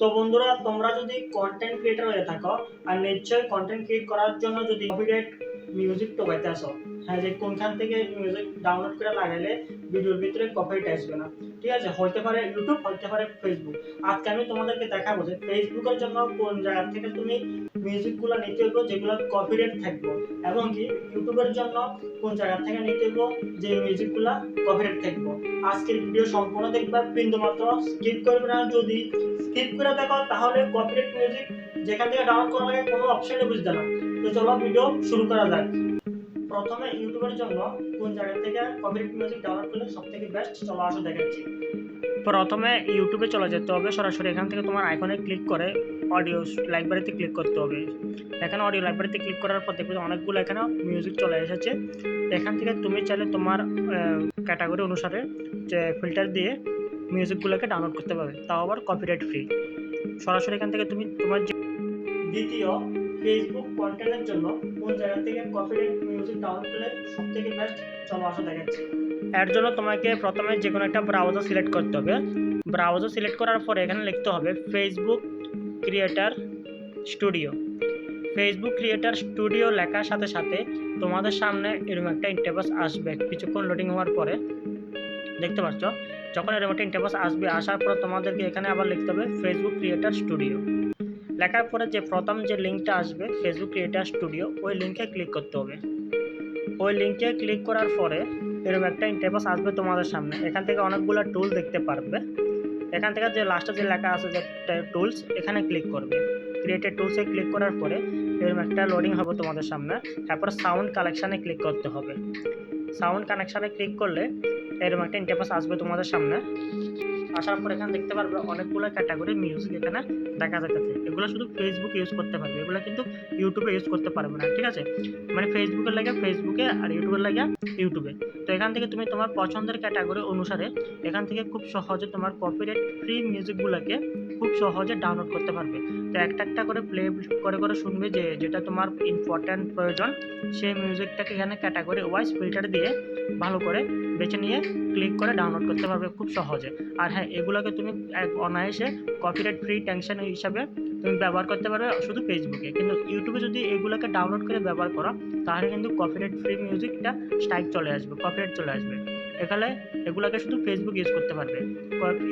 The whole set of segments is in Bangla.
তো বন্ধুরা, তোমরা যদি কন্টেন্ট ক্রিয়েটর হয়ে থাকো, আর নিশ্চয়ই কন্টেন্ট ক্রিয়েট করার জন্য যদি কপিরাইট মিউজিক টোকাইতে আসো হ্যাঁ যে কোনখান থেকে মিউজিক ডাউনলোড করে লাগাইলে ভিডিওর ভিতরে কপিরাইট আসবে না। ঠিক আছে? হইতে পারে ইউটিউব হইতে পারে ফেসবুক আজকে আমি তোমাদেরকে দেখাবো যে ফেসবুকের জন্য কোন জায়গা থেকে তুমি মিউজিকগুলো নিতে হইব, যেগুলো কপিরাইট থাকবে। এবং কি ইউটিউবের জন্য কোন জায়গা থেকে নিতে হইব, যে মিউজিকগুলো কপিরাইট থাকবে। আজকের ভিডিও সম্পূর্ণ দেখবা বিন্দু মাত্র স্কিপ করবে না। যদি স্কিপ করে দেখো, তাহলে কপিরাইট মিউজিক যেখান থেকে ডাউনলোড করা লাগে, কোনো অপশনে বুঝতে না। তো চলো ভিডিও শুরু করা যাক। প্রথমে ইউটিউবের জন্য কোন জায়গা থেকে কপিরাইট মিউজিক ডাউনলোড করলে সবথেকে বেস্ট চলো আসো দেখাচ্ছি। প্রথমে ইউটিউবে চলে যেতে হবে। সরাসরি এখান থেকে তোমার আইকনে ক্লিক করে অডিও লাইব্রেরিতে ক্লিক করতে হবে। এখানে অডিও লাইব্রেরিতে ক্লিক করার পর দেখবে অনেকগুলো এখানে মিউজিক চলে এসেছে। এখান থেকে তুমি চাইলে তোমার ক্যাটাগরি অনুসারে যে ফিল্টার দিয়ে মিউজিকগুলোকে ডাউনলোড করতে পারবে। তাও আবার কপিরাইট ফ্রি সরাসরি এখান থেকে তুমি তোমার যে দ্বিতীয় ফেসবুক কন্টেন্টের জন্য কোন জায়গা থেকে কপিরাইট মিউজিক ডাউনলোড করলে সব থেকে বেস্ট চলো আসো দেখাচ্ছি? এর জন্য তোমাকে প্রথমে যে কোনো একটা ব্রাউজার সিলেক্ট করতে হবে। ব্রাউজার সিলেক্ট করার পরে এখানে লিখতে হবে Facebook creator studio Facebook creator studio লেখার সাথে সাথে তোমাদের সামনে এরকম একটা ইন্টারফেস আসবে। কিছুক্ষণ লোডিং হওয়ার পরে, দেখতে পাচ্ছ যখন এরকম একটা ইন্টারফেস আসবে, আসার পর তোমাদেরকে এখানে আবার লিখতে হবে ফেসবুক ক্রিয়েটার স্টুডিও লেখার পরে যে প্রথম যে লিঙ্কটা আসবে ফেসবুক ক্রিয়েটার স্টুডিও ওই লিঙ্কে ক্লিক করতে হবে। ওই লিঙ্কে ক্লিক করার পরে এরকম একটা ইন্টারফেস আসবে তোমাদের সামনে। এখান থেকে অনেকগুলো টুল দেখতে পারবে। এখান থেকে যে লাস্টে যে লেখা আছে যে টুলস এখানে ক্লিক করবে। ক্রিয়েটেড টুলসে ক্লিক করার পরে এরকম একটা লোডিং হবে তোমাদের সামনে। তারপর সাউন্ড কালেকশানে ক্লিক করতে হবে। সাউন্ড কানেকশানে ক্লিক করলে এরকম একটা ইন্টারফেস আসবে তোমাদের সামনে। আসার পর এখানে দেখতে পারবে অনেকগুলো ক্যাটাগরি মিউজিক এখানে দেখা যাচ্ছে এগুলো শুধু ফেসবুক ইউজ করতে পারবে, এগুলো কিন্তু ইউটিউবে ইউজ করতে পারবে না, ঠিক আছে? মানে ফেসবুকের লাগে ফেসবুকে আর ইউটিউবের লাগে ইউটিউবে তো এখান থেকে তুমি তোমার পছন্দের ক্যাটাগরি অনুসারে এখান থেকে খুব সহজে তোমার কপিরাইট ফ্রি মিউজিকগুলোকে খুব সহজে ডাউনলোড করতে পারবে। তো একটা একটা করে প্লে করে করে শুনবে যে, যেটা তোমার ইম্পর্ট্যান্ট প্রয়োজন, সেই মিউজিকটাকে এখানে ক্যাটাগরি ওয়াইজ ফিল্টার দিয়ে ভালো করে বেছে নিয়ে ক্লিক করে ডাউনলোড করতে পারবে খুব সহজে। আর হ্যাঁ এগুলোকে তুমি এক অনায়াসে কপিরাইট ফ্রি টেনশন হিসাবে তুমি ব্যবহার করতে পারবে শুধু ফেসবুকে কিন্তু ইউটিউবে যদি এগুলোকে ডাউনলোড করে ব্যবহার করো, তাহলে কিন্তু কপিরাইট ফ্রি মিউজিকটা স্ট্রাইক চলে আসবে কপিরাইট চলে আসবে। এখানে এগুলোকে শুধু ফেসবুক ইউজ করতে পারবে।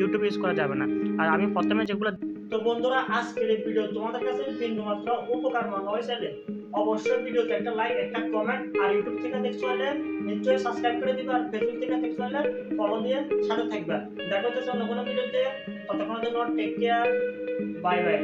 ইউটিউব ইউজ করা যাবে না। আর আমি প্রথমে যেগুলো তো বন্ধুরা, আজকের এই ভিডিও তোমাদের কাছে বিন্দুমাত্র উপকার মনে হয়েছে। অবশ্যই ভিডিওতে একটা লাইক একটা কমেন্ট আর ইউটিউব থেকে দেখছ হলে নিশ্চয়ই সাবস্ক্রাইব করে দিবে, আর ফেসবুক থেকে দেখছ হলে ফলো দিয়ে সাথে থাকবে। দেখা হচ্ছে অন্য কোনো ভিডিওতে ততক্ষণের জন্য টেক কেয়ার বাই বাই